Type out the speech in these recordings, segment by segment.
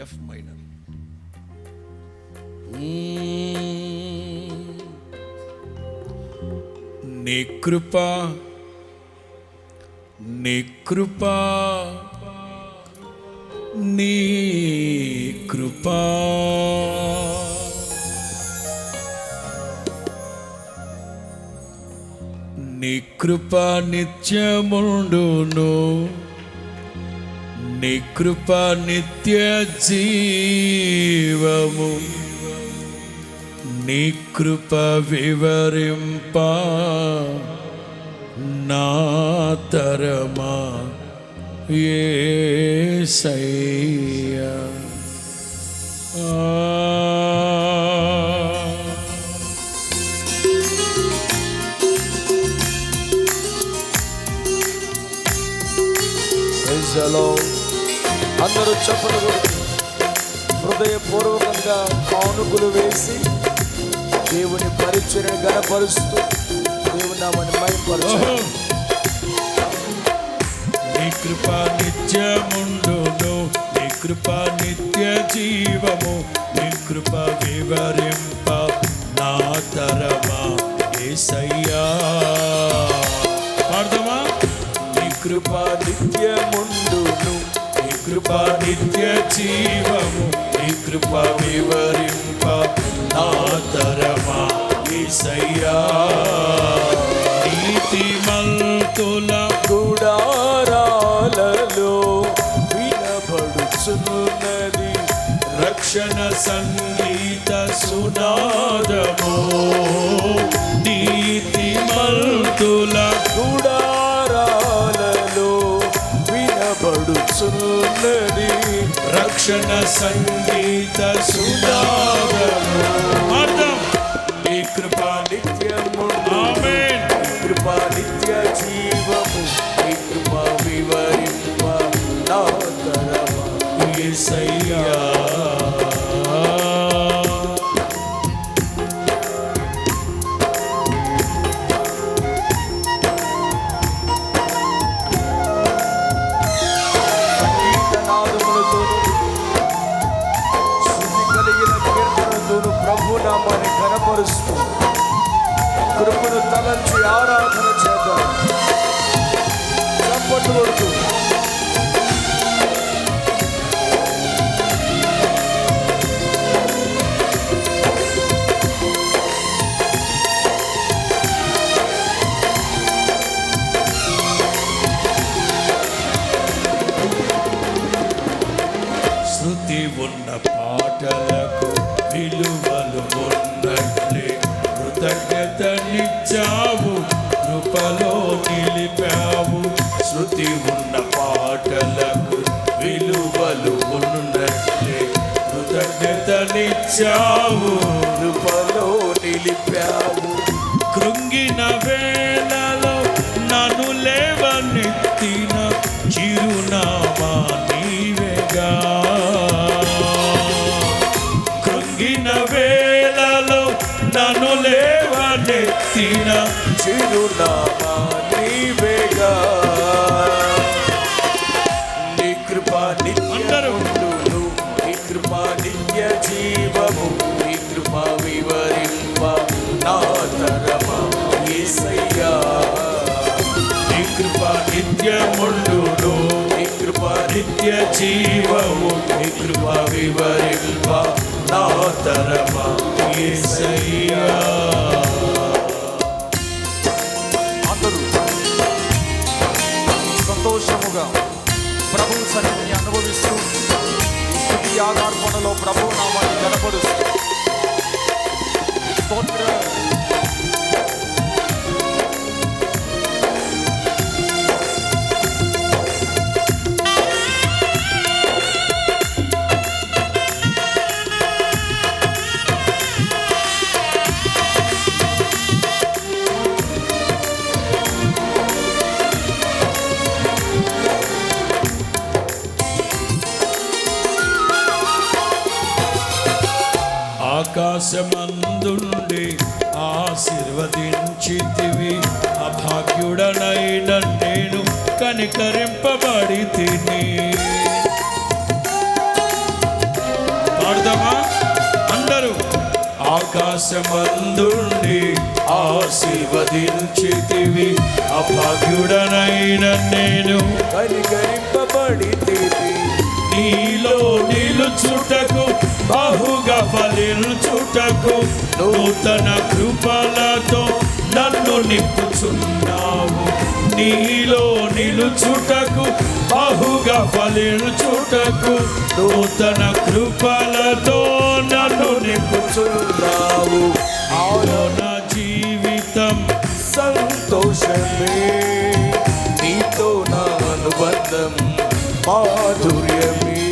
F minor నీ కృప నీ కృప నీ కృప నీ కృప నిత్యముండును నీ కృప నిత్య జీవము. నీ కృప వివరింప నా తరమా. ఏసయ్యా. హృదయపూర్వకంగా కానుకలు వేసి దేవుని పరిచయం గనపరుస్తూ దేవుని నామని మయంపరుచు నీ కృప నిత్యముండును నీ కృప నిత్య జీవము నీ కృప వివరింప నా తరమా ఏసయ్యా. పాడదామా? నీ కృప నిత్యముండును కృప నిత్య జీవము నీ కృప వివరింప నా తరమా ఏసయ్యా. నీతి మంతుల గుడారాలలో వినబడుచున్నది రక్షణ సంగీత సునాదము. నీతి మంతుల గుడారాలలో వినబడుచున్నది రక్షణ సంగీత సునాదము అర్థం? నీ కృప నిత్యముండు ఆమేన్. కృప నిత్య జీవము. ఈ కృప వివరింప నా తరమా. యేసయ్యా కనపరుస్తూ కృపను తలంచి ఆరాధన చేద్దాం. చప్పట్లు కొడుతూ. ఉన్న పాటలకు విలువలు కృతజ్ఞత నిచ్చావు కృపలో నిలిపావు. శృతి ఉన్న పాటలకు విలువలు ఉన్నట్లే కృతజ్ఞతనిచ్చావు. కృపలో నిలిపావు. కృంగిన కృప వివరింప నా తరమా యేసయ్యా అందరూ సంతోషముగా ప్రభు సన్నిధిని అనుభవిస్తూ స్థుతి యాగార్పణలో ప్రభు నామాన్ని కనపరుస్తూ ఆకాశమందుండి ఆశీర్వదించితివి. అభాగ్యుడనైన నేను కనికరింపబడి తిని పాడదామా? అందరూ ఆకాశమందుండి ఆశీర్వదించితివి. అభాగ్యుడనైన నేను కనికరింపబడి తిని నీలో నీ చేయుటకు నూతన కృపలతో నన్ను నిప్పుచున్నావు. నీలో నిలుచుటకు బహుగా ఫలించుటకు నూతన కృపలతో నన్ను నిప్పుచున్నావు. నింపుచున్నావు నా జీవితం సంతోషమే. నీతో నా అనుబంధం మాధుర్యమే.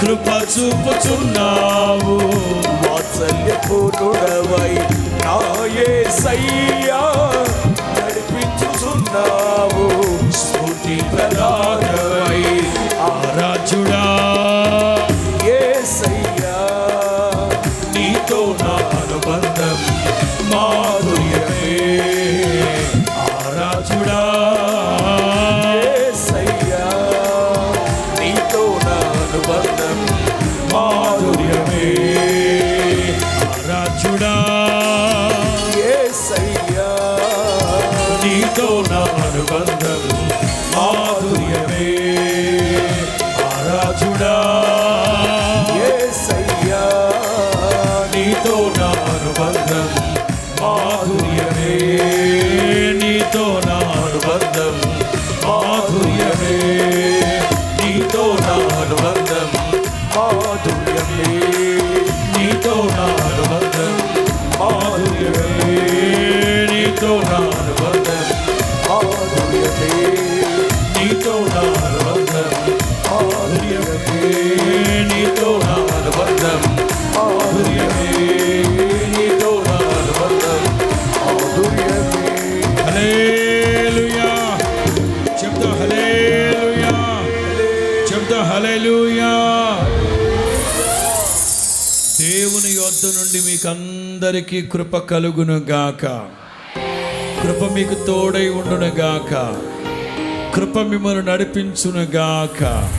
కృప చూపుచున్నావు. వాత్సల్యపూర్ణుడవై నాయే సయ్యా నడిపించుచున్నావు. స్ఫూర్తి ప్రదాతవై ఆరాజుడా యేసయ్యా నీతో నా అనుబంధం మాధుర్యమే యేసయ్యా నీతో నా అనుబంధం మాధుర్యమే నీతో నా 돌아와 దేవుని యొద్ద నుండి మీకు అందరికీ కృప కలుగును గాక. కృప మీకు తోడై ఉండును గాక. కృప మిమ్మల్ని నడిపించును గాక.